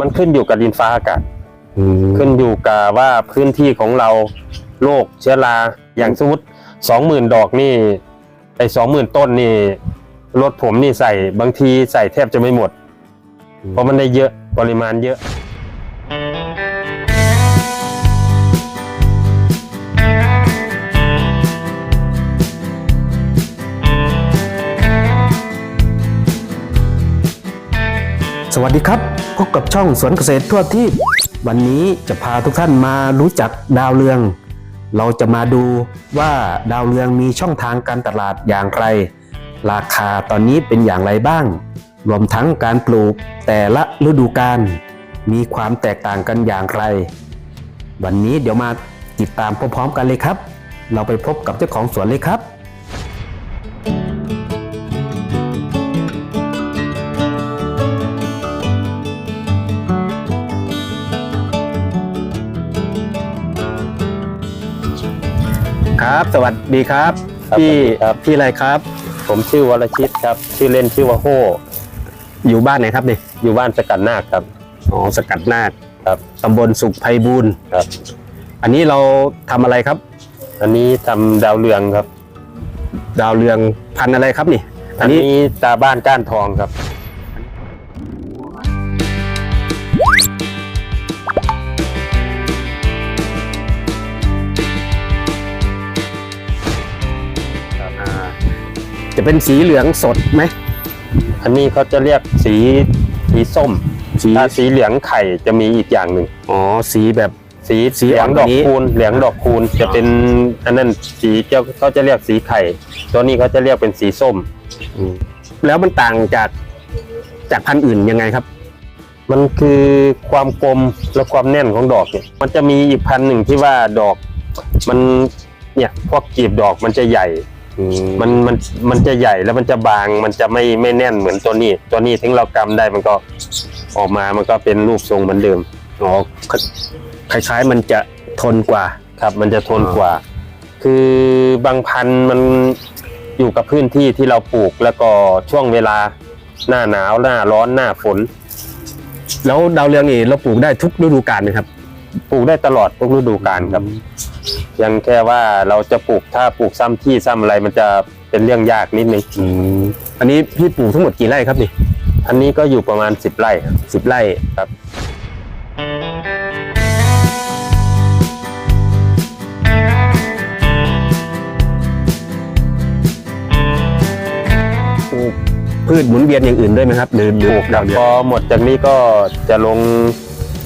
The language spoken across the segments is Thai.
มันขึ้นอยู่กับดินฟ้าอากาศอืมขึ้นอยู่กับว่าพื้นที่ของเราโรคเชื้อราอย่างสมมติสองหมื่นดอกนี่ไอ้สองหมื่นต้นนี่รถผมนี่ใส่บางทีใส่แทบจะไม่หมด เพราะมันได้เยอะปริมาณเยอะ วัสดีครับ พบกับช่องสวนเกษตรทั่วที่ วันนี้จะพาทุกท่านมารู้จักดาวเรือง เราจะมาดูว่าดาวเรืองมีช่องทางการตลาดอย่างไร ราคาตอนนี้เป็นอย่างไรบ้าง รวมทั้งการปลูกแต่ละฤดูกาลมีความแตกต่างกันอย่างไร วันนี้เดี๋ยวมาติดตามพร้อมๆกันเลยครับ เราไปพบกับเจ้าของสวนเลยครับ ครับ สวัสดีครับครับพี่สวัสดีครับ พี่อะไรครับ ผมชื่อวรชิตครับ ชื่อเล่นชื่อว่าโฮอยู่บ้านไหนครับนี่อยู่บ้านสกัดนาคครับ อ๋อสกัดนาคครับ ตำบลสุขไพบูลย์ครับ อันนี้เราทำอะไรครับ อันนี้ทำดาวเรืองครับ ดาวเรืองพันธุ์อะไรครับนี่ อันนี้ตาบ้านก้านทองครับ จะเป็นสีเหลืองสดไหม อันนี้เขาจะเรียกสีสีส้มสี ถ้าสีเหลืองไข่จะมีอีกอย่างหนึ่งอ๋อ สีแบบ สีสีเหลือ่อองนดอกกว่านี้ คูณเหลืองดอกคูณจะเป็นอันนั้นสีเจ้าเขาจะเรียกสีไข่ ตัวนี้เขาจะเรียกเป็นสีส้มแล้วมันต่างจากจากพันธุ์อื่นยังไงครับ มันคือความกลมและความแน่นของดอกเนี่ย มันจะมีอีกพันธุ์หนึ่งที่ว่าดอก มันเนี่ยพวกกีบดอกมันจะใหญ่ มันมันมันจะใหญ่แล้วมันจะบางมันจะไม่ไม่แน่นเหมือนตัวนี้ ตัวนี้ถึงเรากำได้มันก็ออกมามันก็เป็นรูปทรงเหมือนเดิมอ๋อคล้ายๆมันจะทนกว่าครับ มันจะทนกว่า คือบางพันธุ์มันอยู่กับพื้นที่ที่เราปลูกแล้วก็ช่วงเวลาหน้าหนาวหน้าร้อนหน้าฝน แล้วดาวเรืองนี่เราปลูกได้ทุกฤดูกาลไหมครับ ปลูกได้ตลอดทุกฤดูกาลครับ ยังแค่ว่าเราจะปลูกถ้าปลูกซ้ำที่ซ้ำอะไรมันจะเป็นเรื่องยากนิดนึงอืมอันนี้พี่ปลูกทั้งหมดกี่ไร่ครับนี่อันนี้ก็อยู่ประมาณสิบไร่ครับสิบไร่ครับ ปลูกพืชหมุนเวียนอย่างอื่นด้วยไหมครับ หรือหรือปลูกครับดาวเรืพองอหมดจากนี้ก็จะลง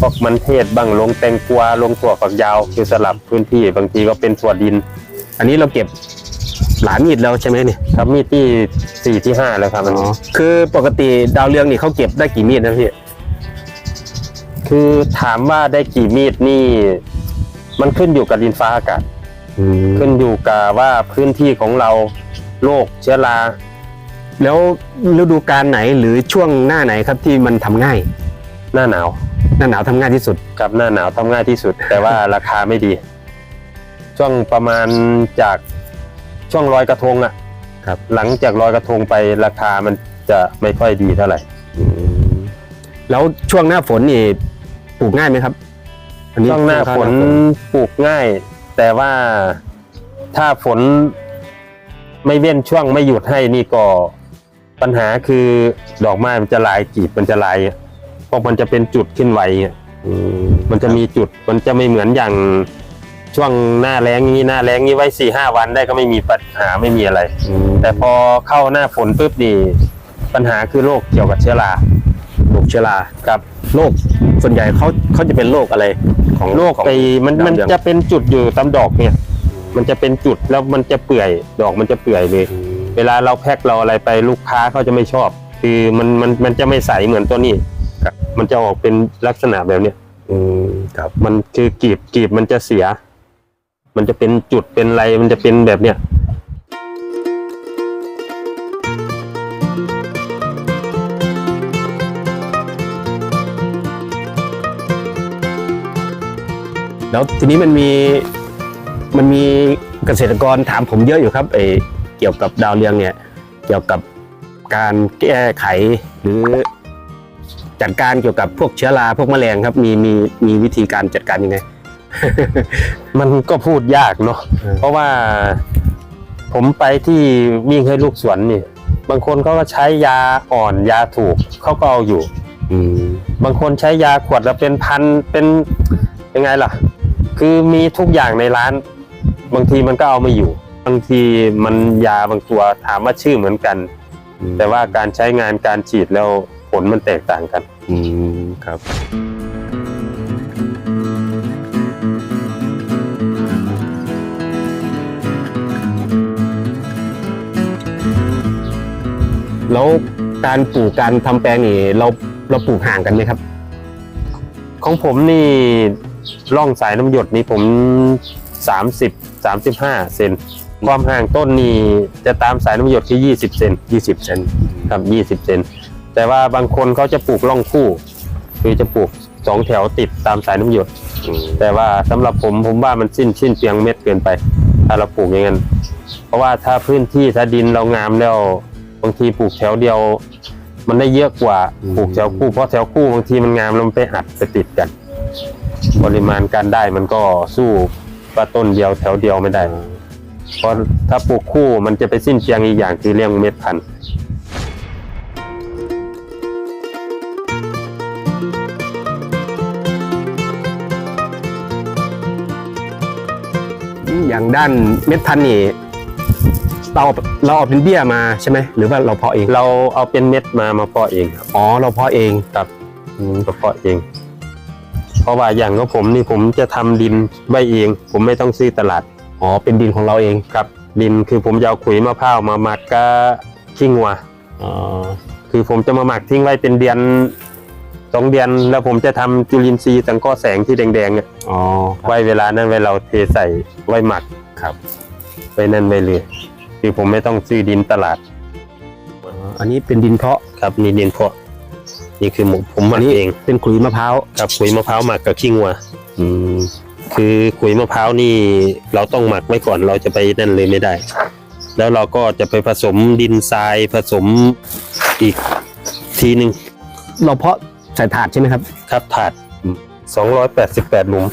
พวกมันเทศบ้างลงแตงกวาลงถั่วฝักยาว คือสลับพื้นที่บางทีก็เป็นถั่วดิน อันนี้เราเก็บหลานมีดแล้วใช่ไหมเนี่ยครับมีดที่สี่ที่ห้าแล้วครับอันนี้คือปกติดาวเรืองนี่เขาเก็บได้กี่มีดนะพี่คือถามว่าได้กี่มีดนี่ มันขึ้นอยู่กับดินฟ้าอากาศขึ้นอยู่กับว่าพื้นที่ของเราโรคเชื้อรา แล้วฤดูกาลไหนหรือช่วงหน้าไหนครับที่มันทำง่าย หน้าหนาว หน้าหนาวทำง่ายที่สุด กับหน้าหนาวทำง่ายที่สุด แต่ว่าราคาไม่ดี ช่วงประมาณจากช่วงลอยกระทงอะครับ หลังจากลอยกระทงไปราคามันจะไม่ค่อยดีเท่าไหร่แล้วช่วงหน้าฝนนี่ปลูกง่ายไหมครับอัช่วงหน้าฝนปลูกง่าย แต่ว่าถ้าฝนไม่เว้นช่วงไม่หยุดให้นี่ก็ปัญหาคือดอกไม้มันจะลายจีบมันจะลายอะเพ ราะมันจะเป็นจุดขึ้นไวอะอืมมันจะมีจุดมันจะไม่เหมือนอย่างช่วงหน้าแล้งนี้หน้าแล้งนี้ไว้สี่ห้าวันได้ก็ไม่มีปัญหาไม่มีอะไรอืมแต่พอเข้าหน้าฝนปุ๊บนี่ปัญหาคือโรคเกี่ยวกับเชื้อราโรคเชื้อรากับโรคส่วนใหญ่เขาเขาจะเป็นโรคอะไรของโรคของไอ้มันดาวมันเรืองจะเป็นจุดอยู่ตามดอกเนี่ย มันจะเป็นจุดแล้วมันจะเปื่อยดอกมันจะเปื่อยเลย เวลาเราแพ็คเราอะไรไปลูกค้าเขาจะไม่ชอบ คือมันมันมันจะไม่ใสเหมือนตัวนี้ครับ มันจะออกเป็นลักษณะแบบเนี้ยอืมครับ มันคือกีบกีบมันจะเสีย มันจะเป็นจุดเป็นอะไรมันจะเป็นแบบเนี้ยแล้วทีนี้มันมีมันมีเกษตรกรถามผมเยอะอยู่ครับไอเกี่ยวกับดาวเรืองเนี่ย เกี่ยวกับการแก้ไขหรือ จัดการเกี่ยวกับพวกเชื้อราพวกแมลงครับ มีมีมีวิธีการจัดการยังไง มันก็พูดยากเนาะอืม เพราะว่า ผมไปที่วิ่งให้ลูกสวนนี่ บางคนเขาก็ใช้ยาอ่อนยาถูกเขาก็เอาอยู่ อืมบางคนใช้ยาขวดแล้วเป็นพันเป็นยังไงล่ะ คือมีทุกอย่างในร้าน บางทีมันก็เอาไม่อยู่ บางทีมันยาบางตัวถามว่าชื่อเหมือนกัน แต่ว่าการใช้งานการฉีดแล้วผ ลมันแตกต่างกัน อืมครับ แล้วการปลูกการทำแปลงนี่เราเราปลูกห่างกันไหมครับ ของผมนี่ร่องสายน้ำหยดนี่ผม30 35เซนความห่างต้นนี่จะตามสายน้ำหยดที่20เซน20เซนครับ20เซน แต่ว่าบางคนเขาจะปลูกร่องคู่คือจะปลูกสองแถวติดตามสายน้ำหยดแต่ว่าสำหรับผมผมว่ามันสิ้นสิ้นเปลียงเม็ดเกินไป ถ้าเราปลูกอย่างนั้นเพราะว่าถ้าพื้นที่ถ้าดินเรางามแล้วบางทีปลูกแถวเดียว มันได้เยอะกว่าปลูกแถวคู่เพราะแถวคู่บางทีมันงามแล้วมันไปอัดไปติดกัน ปริมาณการได้มันก็สู้ว่าต้นเดียวแถวเดียวไม่ได้เพราะถ้าปลูกคู่มันจะไปสิ้นเปลียงอีกอย่างคือเรื่องเม็ดพันธุ์ อย่างด้านเม็ดพันธุ์นี่เราเราเอาเป็นเบี้ยมาใช่ไหมหรือว่าเราเพาะเองเราเอาเป็นเม็ดมามาเพาะเองครับอ๋อเราเพาะเองครับอืมก็เพาะเอง เพราะว่าอย่างของผมนี่ผมจะทำดินไว้เอง ผมไม่ต้องซื้อตลาดอ๋อเป็นดินของเราเองครับดินคือผมจะเอาขุยมะพร้าวมาหมักกับขี้งัวอ๋อคือผมจะมาหมักทิ้งไว้เป็นเดือน สองเดือนแล้วผมจะทำจุลินทรีย์สังเคราะห์แสงที่แดงๆเนี่ยอ๋อไว้เวลานั้นไว้เราเทใส่ไว้หมักครับไว้นั่นไว้เลยคือผมไม่ต้องซื้อดินตลาดอ๋ออันนี้เป็นดินเพาะครับนี่ดินเพาะ นี่คือผมผมหมัอักนนี้เอง เป็นขุยมะพร้าวกับขุยมะพร้าวหมักกับขี้งัวอืมคือขุยมะพร้าวนี่เราต้องหมักไว้ก่อนเราจะไปนั่นเลยไม่ได้ แล้วเราก็จะไปผสมดินทรายผสมอีกทีหนึ่งเราเพาะ ใส่ถาดใช่ไหมครับ ครับถาด288หลุม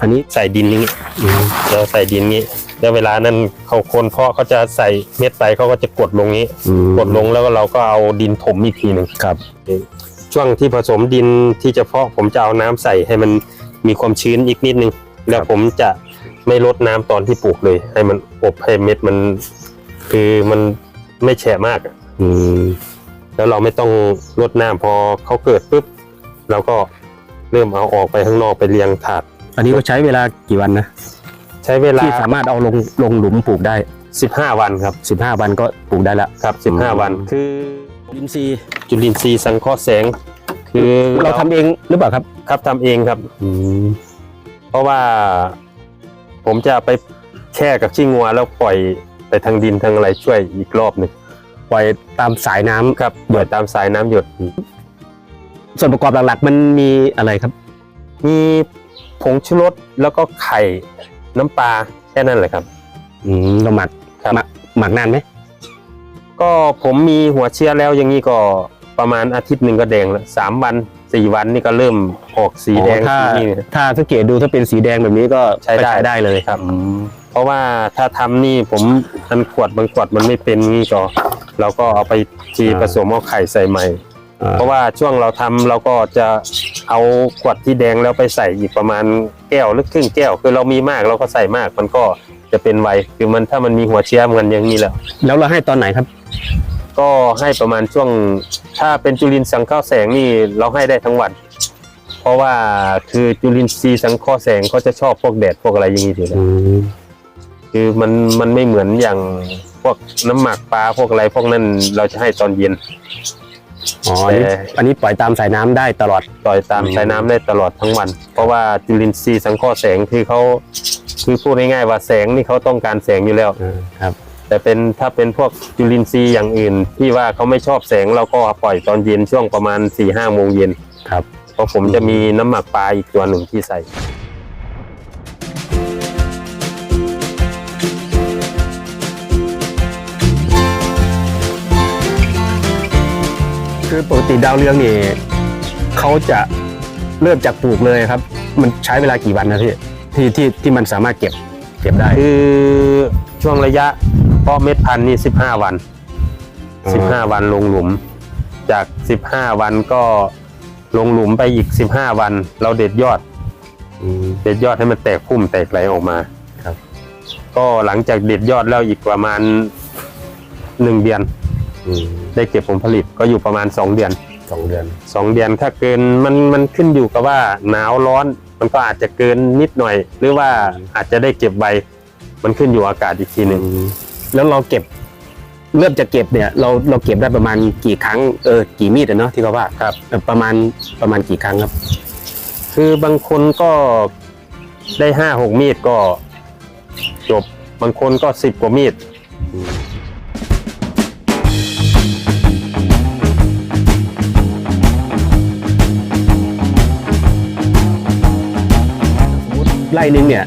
อันนี้ใส่ดินนี้อืมเราใส่ดินนี้ แล้วเวลานั้นเขาคนเพาะเขาจะใส่เม็ดไปเขาก็จะกดลงนี้อืมกดลงแล้วก็เราก็เอาดินถมอีกทีหนึ่งครับ ช่วงที่ผสมดินที่จะเพาะผมจะเอาน้ำใส่ให้มันมีความชื้นอีกนิดนึง แล้วผมจะไม่ลดน้ำตอนที่ปลูกเลย ให้มันอบให้เม็ดมัน คือมันไม่แฉะมากอะอืมแล้วเราไม่ต้องลดน้ำพอเขาเกิดปุ๊บ เราก็เริ่มเอาออกไปข้างนอกไปเรียงถาด อันนี้ก็ใช้เวลากี่วันนะ ใช้เวลาที่สามารถเอาลงลงหลุมปลูกได้ 15 วันครับ 15 วันก็ปลูกได้ละครับ 15 วันคือดินซีย์จุลินทรีย์สังเคราะห์แสง คือเราทำเองหรือเปล่าครับครับทำเองครับ อืมเพราะว่า ผมจะไปแช่กับขี้งัวแล้วปล่อยไปทางดินทางอะไรช่วยอีกรอบหนึ่งปล่อยตามสายน้ำครับหยดตามสายน้ำหยด ส่วนประกอบหลักๆ มันมีอะไรครับ มีผงชูรสแล้วก็ไข่น้ำปลาแค่นั้นแหละครับ อืมเราหมักครับหมักหมักนานไหมก็ผมมีหัวเชื้อแล้วอย่างนี้ก็ประมาณอาทิตย์หนึ่งก็แดงแล้วสามวันสี่วันนี่ก็เริ่มออกสีแดงอ๋อถ้าสีนี่ถ้าสังเกตดูถ้าเป็นสีแดงแบบนี้ก็ใช้ได้ก็ได้เลยครับอืมเพราะว่าถ้าทำนี่ผมอันขวดบางขวดมันไม่เป็นนี่ก็เราก็เอาไปทีผสมเอาไข่ใส่ใหม่อ่า เพราะว่าช่วงเราทำเราก็จะเอาขวดที่แดงแล้วไปใส่อีกประมาณแก้วหรือครึ่งแก้ว คือเรามีมากเราก็ใส่มาก มันก็จะเป็นไวคือมันถ้ามันมีหัวเชื้อมันอย่างนี้แล้ว แล้วเราให้ตอนไหนครับ ก็ให้ประมาณช่วง ถ้าเป็นจุลินทรีย์สังเคราะห์แสงนี่เราให้ได้ทั้งวันเพราะว่าคือจุลินทรีย์สังเคราะห์แสงเขาจะชอบพวกแดดพวกอะไรอย่างนี้อยู่แล้วคือมันมันไม่เหมือนอย่างพวกน้ำหมักปลาพวกอะไรพวกนั้นเราจะให้ตอนเย็น อ๋ออันนี้แต่ อันนี้ปล่อยตามสายน้ำได้ตลอดปล่อยตามอืม สายน้ำได้ตลอดทั้งวัน เพราะว่าจุลินทรีย์สังเคราะห์แสงคือเขาคือพูดง่ายๆว่าแสงนี่เขาต้องการแสงอยู่แล้วครับแต่เป็นถ้าเป็นพวกจุลินทรีย์อย่างอื่น ที่ว่าเขาไม่ชอบแสงเราก็ปล่อยตอนเย็นช่วงประมาณ4ี่ห้าโมงเย็นครับ เพราะผมจะมีน้ำหมักปลาอีกตัวหนึ่งที่ใส่ คือปกติดาวเรืองนี่เขาจะเริ่มจากปลูกเลยครับ มันใช้เวลากี่วันนะพี่ที่ที่ที่มันสามารถเก็บเก็บได้ คือช่วงระยะเพาะเม็ดพันธุ์นี่สิบห้าวันอ๋อสิบห้าวันลงหลุม จากสิบห้าวันก็ลงหลุมไปอีกสิบห้าวัน เราเด็ดยอดอืมเด็ดยอดให้มันแตกพุ่มแตกไหลออกมาครับ ก็หลังจากเด็ดยอดแล้วอีกประมาณหนึ่งเดือน อืมได้เก็บผลผลิตก็อยู่ประมาณสองเดือน สองเดือนสองเดือนถ้าเกินมันมันขึ้นอยู่กับว่าหนาวร้อนมันก็อาจจะเกินนิดหน่อย หรือว่าอาจจะได้เก็บใบ มันขึ้นอยู่อากาศอีกทีหนึ่งแล้วเราเก็บ เริ่มจะเก็บเนี่ย เราเราเก็บได้ประมาณกี่ครั้งเออกี่มีดอะเนาะที่เขาว่าครับเออประมาณประมาณกี่ครั้งครับ คือบางคนก็ได้ห้าหกมีดก็ จบบางคนก็สิบกว่ามีด ร่หนึงเนี่ย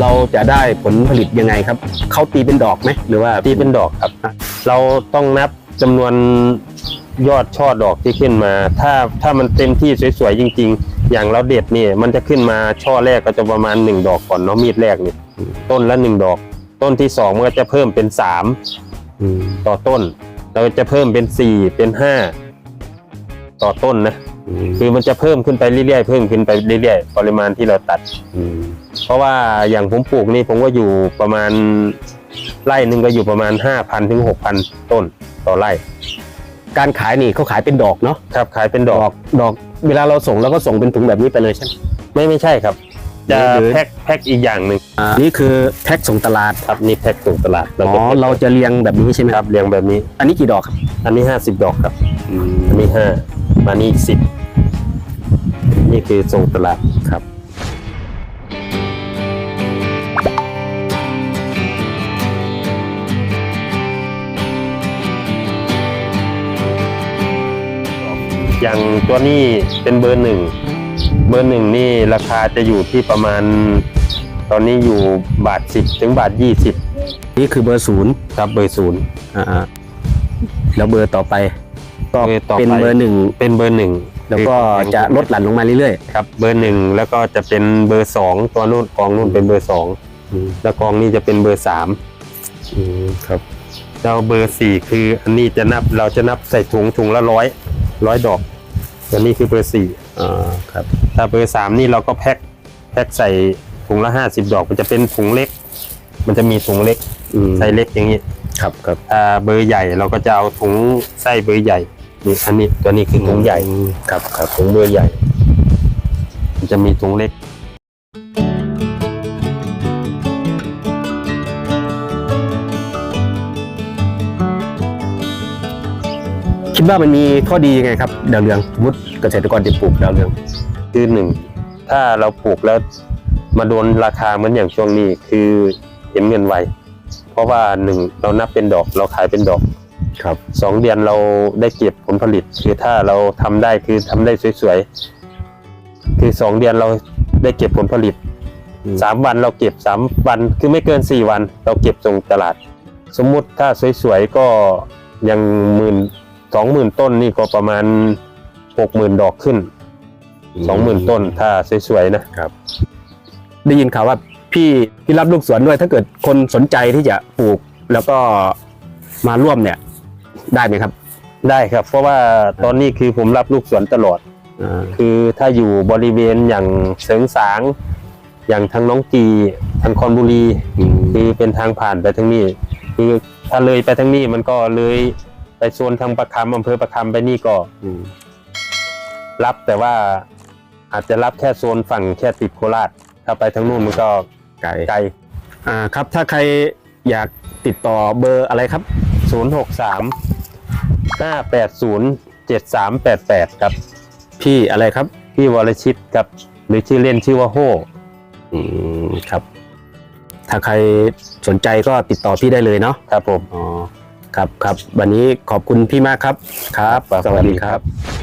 เราจะได้ผลผลิตยังไงครับเขาตีเป็นดอกไหมหรือว่าที่เป็นดอกครับ เราต้องนับจำนวนยอดช่อดอกที่ขึ้นมา ถ้าถ้ามันเต็มที่สวยๆจริง ๆ อย่างเราเด็ดนี่มันจะขึ้นมาช่อแรกก็จะประมาณหนึ่งดอกก่อนเนาะมีดแรกนี่ต้นละหนึ่งดอก ต้นที่สองมันก็จะเพิ่มเป็นสามต่อต้น เราจะเพิ่มเป็นสี่เป็นห้าต่อต้นนะ คือมันจะเพิ่มขึ้นไปเรื่อยๆเพิ่มขึ้นไปเรื่อยๆปริมาณที่เราตัดอืมเพราะว่าอย่างผมปลูกนี่ผมก็อยู่ประมาณไร่หนึ่งก็อยู่ประมาณห้าพันถึงหกพันต้นต่อไร่ การขายนี่เขาขายเป็นดอกเนาะครับขายเป็นดดออกกดอก เวลาเราส่งเราก็ส่งเป็นถุงแบบนี้ไปเลยใช่ไหมไม่ไม่ใช่ครับ จะหรือแพ็คแพ็คอีกอย่างหนึ่งอ่านี่คือแพ็คส่งตลาดครับนี่แพ็คส่งตลาดอ๋อจะแพ็คเราจะเรียงแบบนี้ใช่ไหมคครัรับบเรียงแบบนี้ อันนี้กี่ดอกครับอันนี้ห้าสิบดอกครับอันนี้ห้า มานี่อีกสิบนี่คือส่งตลาดครับอย่างตัวนี้เป็นเบอร์หนึ่ง เบอร์หนึ่งนี่ราคาจะอยู่ที่ประมาณ ตอนนี้อยู่บาทสิบถึงบาทยี่สิบนี่คือเบอร์ศูนย์ครับเบอร์ศูนย์อ่าๆแล้วเบอร์ต่อไป ก็เบอร์ต่อไปเป็นเบอร์หนึ่งเป็นเบอร์หนึ่งแล้วก็จะลดหลั่นลงมาเรื่อยครับเบอร์หนึ่งแล้วก็จะเป็นเบอร์สองตัวนู้นกองนู้นเป็นเบอร์สองๆอืมแล้วกองนี้จะเป็นเบอร์สามอืมครับ แล้วเบอร์สี่คืออันนี้จะนับเราจะนับใส่ถุงถุงละร้อยร้อยดอกตัวนี้คือเบอร์สี่อ่าครับถ้าเบอร์สามนี่เราก็แพ็คแพ็คใส่ถุงละห้าสิบดอกมันจะเป็นถุงเล็ก มันจะมีถุงเล็กอืมไซส์เล็กอย่างนี้ครับครับ ถ้าเบอร์ใหญ่เราก็จะเอาถุงไส้เบอร์ใหญ่ นี่อันนี้ตัวนี้คือถุงใหญ่อืมครับครับถุงเบอร์ใหญ่ มันจะมีถุงเล็กคิดว่ามันมีข้อดียังไงครับดาวเรืองสมมุติเกษตรกรจะปลูกดาวเรืองคือหนึ่งถ้าเราปลูกแล้วมาโดนราคาเหมือนอย่างช่วงนี้คือเห็นเงินไวเพราะว่าหนึ่งเรานับเป็นดอกเราขายเป็นดอก ครับสองเดือนเราได้เก็บผลผลิต คือถ้าเราทำได้คือทำได้สวยๆคือสองเดือนเราได้เก็บผลผลิตอืมสามวันเราเก็บสามวันคือไม่เกินสี่วัน เราเก็บส่งตลาด สมมุติถ้าสวยๆก็ยังหมื่นสองหมื่นต้นนี่ก็ประมาณหกหมื่นดอกขึ้นสองหมื่นต้นถ้าสวยๆนะได้ยินข่าวว่าพี่พี่รับลูกสวนด้วย ถ้าเกิดคนสนใจที่จะปลูกแล้วก็มาร่วมเนี่ย ได้ไหมครับได้ครับ เพราะว่าตอนนี้คือผมรับลูกสวนตลอด อ่าคือถ้าอยู่บริเวณอย่างเสริงสาง อย่างทางน้องกีทางคอนบุรีอืมคือเป็นทางผ่านไปทางนี้ คือถ้าเลยไปทางนี้มันก็เลยไปโซนทางประคำอำเภอประคำไปนี่ก็อืมรับแต่ว่าอาจจะรับแค่โซนฝั่งแค่ติดโคราชถ้าไปทางนู้นมันก็ไก่ไกล อ่าครับถ้าใครอยากติดต่อเบอร์อะไรครับ 0 6 3 5 8 0 7 3 8 8 ครับ พี่อะไรครับ พี่วรชิตครับ หรือชื่อเล่นชื่อว่าโฮอืมครับ ถ้าใครสนใจก็ติดต่อพี่ได้เลยเนาะครับผมอ๋อครับครับ วันนี้ขอบคุณพี่มากครับครับครับสวัสดีสวัสดีคครัรับบ